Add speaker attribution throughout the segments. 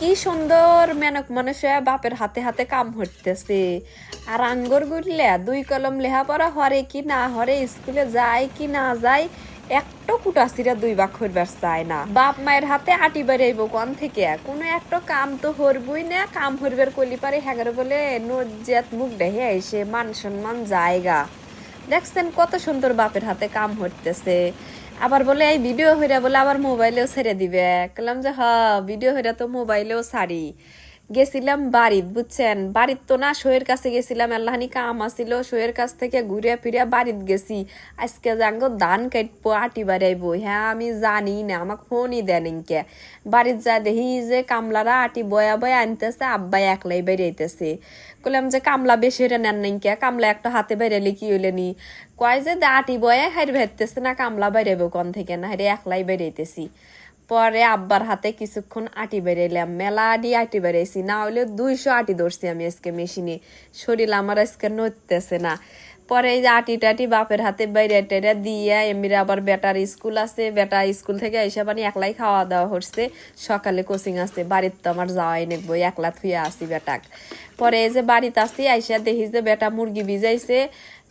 Speaker 1: কি সুন্দর মেনক মানুষে বাপের হাতে হাতে কাম হইতেছে। আর আঙ্গর গুললে দুই কলম লেহাপড়া হরে কি না হরে, স্কুলে যায় কি না যায়, একটা কুটাসিরা দুই বাক হইবার চায় না। বাপ মায়ের হাতে আটি বেড়াইব কন থেকে? কোনো একটা কাম তো হরবই না, কাম হরবার কলি পারে হ্যাগার বলে নজ্জাত মুখ দেখে আইসে মান সম্মান জায়গা। দেখছেন কত সুন্দর বাপের হাতে কাম হইতেছে। আবার বলে, এই ভিডিও হইরা বলে আবার মোবাইলেও ছেড়ে দিবে। কলাম যে হ ভিডিও হইরা তো মোবাইলেও ছাড়ি। গেছিলাম বাড়িত বুঝছেন? বাড়িত তো না, শোয়ের কাছে গেছিলাম, আল্লাহানি কাম আসিল শোয়ের কাছ থেকে ঘুরে ফিরে বাড়িত গেছি। আজকে যাঙ্গ ধান কাটবো আটি বাড়াইবো। হ্যাঁ আমি জানি না, আমাকে ফোনই দেন ইনকে বাড়িত যা দেখি যে কামলারা আটি বয়া বয়া আনতেছে, আব্বাই একলাই বেরিয়েতেছে কইলাম যে কামলা বেশি হইরে নেন নাইকে কামলা একটা হাতে বেরাইলে কি হইলে নি? কয় যে আটি বয়া, হাইর ভেরতেছে না, কামলা বেরাইবো কোন থেকে? না, হাইরে একলাই বেরিয়েতেছি পরে আব্বার হাতে কিছুক্ষণ আটি বেরাইলাম মেলা আটি আটি বেরাইছি না হলে দুইশো আটি ধরছি আমি আজকে মেশিনে। শরীর আমার আজকে নড়তেছে না। পরে এই যে আটি টাটি বাপের হাতে বাইরে টেরে দিয়ে এমনি আবার বেটার স্কুল আছে, বেটা স্কুল থেকে এসে পানি একলাই খাওয়া দাওয়া হচ্ছে সকালে কোচিং আছে বাড়িতে তো আমার যাওয়াই নেকবো একলা থুয়ে আসি বেটাক। পরে এই যে বাড়িতে আসি আইসা দেখি যে বেটা মুরগি ভিজাইছে।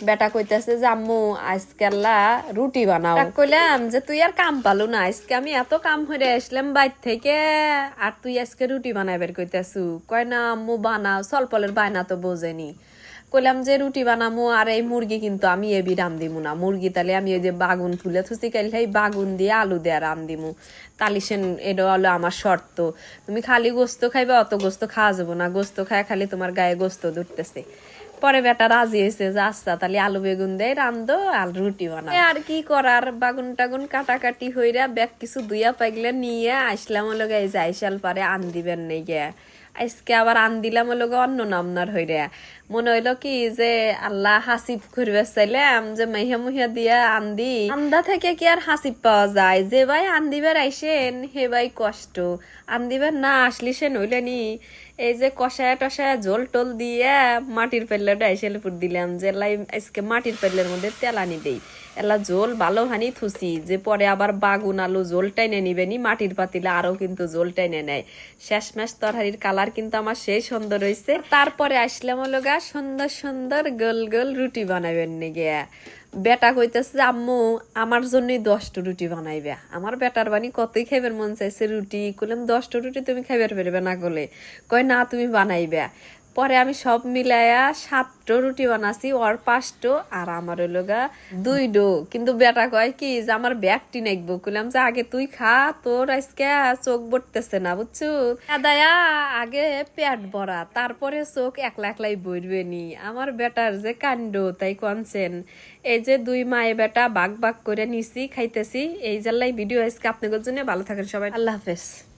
Speaker 1: বেটা কইতাছে যে, আম্মু আজকাল্লা রুটি বানাও। কইলাম যে, তুই আর কাম পালু না, আজকে আমি এত কাম হয়ে আসলাম বাইর থেকে, আর তুই আজকে রুটি বানাইবার কইতাছু? কয়, না আম্মু, বানাও সলপলের বায়না তো বোঝেনি। কইলাম যে রুটি বানামু আর এই মুরগি কিন্তু আমি এবি রাম দিমু না। মুরগি তাহলে আমি ওই যে বাগুন তুলে থুসি কাইলে এই বাগুন দিয়ে আলু দিয়ে রাম দিমু। তালি সেন এটা হলো আমার শর্ত। তুমি খালি গোস্ত খাইবে, অত গোস্ত খাওয়া যাব না। গোস্ত খায় খালি তোমার গায়ে গোস্ত ধরতেছে। পরে বেটা রাজি হয়েছে যে আচ্ছা তাহলে আলু বেগুন দেয় রান্ধো আর রুটি বানাও। আর কি করার? বাগুন টাগুন কাটাকাটি হইরা ব্যাগ কিছু দুইয়া পাইগলে নিয়ে আসলাম হলো গাই যাইশাল পারে আন দিবেন নেই আজকে আবার আন দিলাম হলো গে অন্য নামনার হইরে। মনে হইল কি যে আল্লাহ হাসিব করবে চাইলাম যে মাইহা মুহিয়া দিয়া আন্দি আন্দা থেকে কি আর হাসিব পাওয়া যায় যে ভাই আন্দিবার আইসেন হে ভাই কষ্ট আন্দিবার না আসলি সে নইলেনি এই যে কষায় টসায় জল টল দিয়ে মাটির পেল্লাটা আইসেলে পুর দিলাম যে লাই আজকে মাটির পেল্লের মধ্যে তেল আনি দেই এলা জোল ভালো হানি থুসি যে পরে আবার বাগুন আলু জোল টাইনে নিবেনি মাটির পাতিলে আরও কিন্তু জোল টাইনে নেয় শেষ ম্যাশ তরহারির কালার কিন্তু আমার সেই সুন্দর হয়েছে তারপরে আসলাম হলো গা সুন্দর সুন্দর গোল গোল রুটি বানাবেন নি গিয়া। বেটা কইতেছে, আম্মু, আমার জন্যই দশটা রুটি বানাইবে। আমার বেটার বানি কতই খাইবার মন চাইছে রুটি? কইলাম, দশটা রুটি তুমি খাইবার পারবে না গলে। কয়, না, তুমি বানাইবে। পরে আমি সব মিলাইয়া সাতটো রুটি বানাছি, ওর পাঁচটো, আর আমার হইল গা দুই ডো। কিন্তু বেটা কয় কি যে আমার ব্যাগটি নাকবো। কইলাম যে, আগে তুই খা, তোর আজকে চোখ বটতেছে না, বুঝছ? দাদা আগে পেট ভরা, তারপরে চোখ একলা একলাই বইরবে নি। আমার বেটার যে কাণ্ড, তাই কনছেন এই যে দুই মায়ে বেটা বাগ বাগ করে নিছি, খাইতেছি। এই জাল্লাই ভিডিও আজকে আপনাদের জন্য। ভালো থাকেন সবাই। আল্লাহ হাফেজ।